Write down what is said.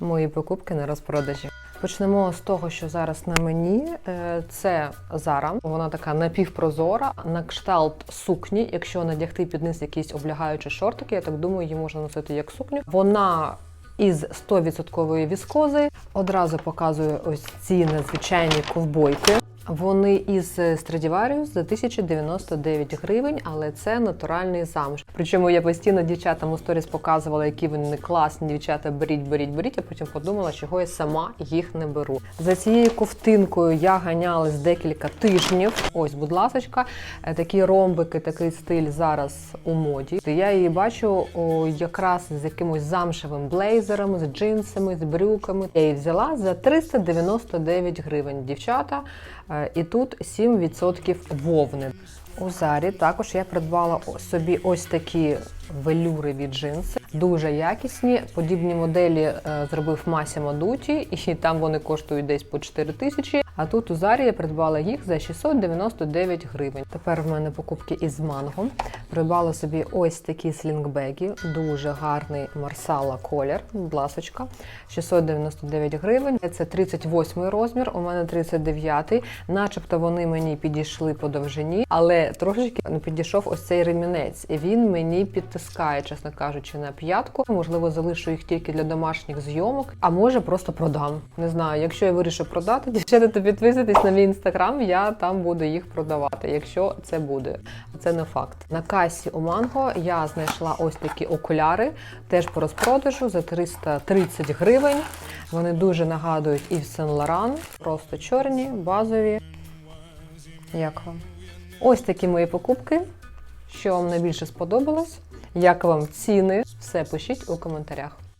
Мої покупки на розпродажі. Почнемо з того, що зараз на мені. Е, Це Зара. Вона така напівпрозора, на кшталт сукні. Якщо надягти під низ якісь облягаючі шортики, я так думаю, її можна носити як сукню. Вона із 100% віскози. Одразу показую ось ці надзвичайні ковбойки. Вони із Stradivarius за 1099 гривень, але це натуральний замш. Причому я постійно дівчатам у сторіс показувала, які вони класні дівчата. Беріть, беріть, беріть. А потім подумала, чого я сама їх не беру. За цією ковтинкою я ганялась декілька тижнів. Ось, будь ласочка, Е, такі ромбики, такий стиль зараз у моді. Я її бачу о, якраз з якимось замшевим блейзером, з джинсами, з брюками. Я її взяла за 399 гривень. Дівчата. І тут 7% вовни. У Зарі також я придбала собі ось такі велюрові джинси, дуже якісні. Подібні моделі е, зробив Масімо Дуті, і там вони коштують десь по 4 тисячі. А тут у Зарі я придбала їх за 699 гривень. Тепер в мене покупки із манго. Придбала собі ось такі слінгбеги, дуже гарний марсала колір, ласочка, 699 гривень. Це 38 розмір, у мене 39. Начебто вони мені підійшли по довжині, але трошечки не підійшов ось цей ремінець. І він мені підтискає, чесно кажучи, на п'ятку. Можливо, залишу їх тільки для домашніх зйомок, а може просто продам. Не знаю, якщо я вирішу продати, дівчата, то підписуйтесь на мій інстаграм, я там буду їх продавати, якщо це буде. Це не факт. На касі у Манго я знайшла ось такі окуляри, теж по розпродажу за 330 гривень. Вони дуже нагадують Ів Сен Лоран, просто чорні, базові. Як вам? Ось такі мої покупки. Що вам найбільше сподобалось? Як вам ціни? Все пишіть у коментарях.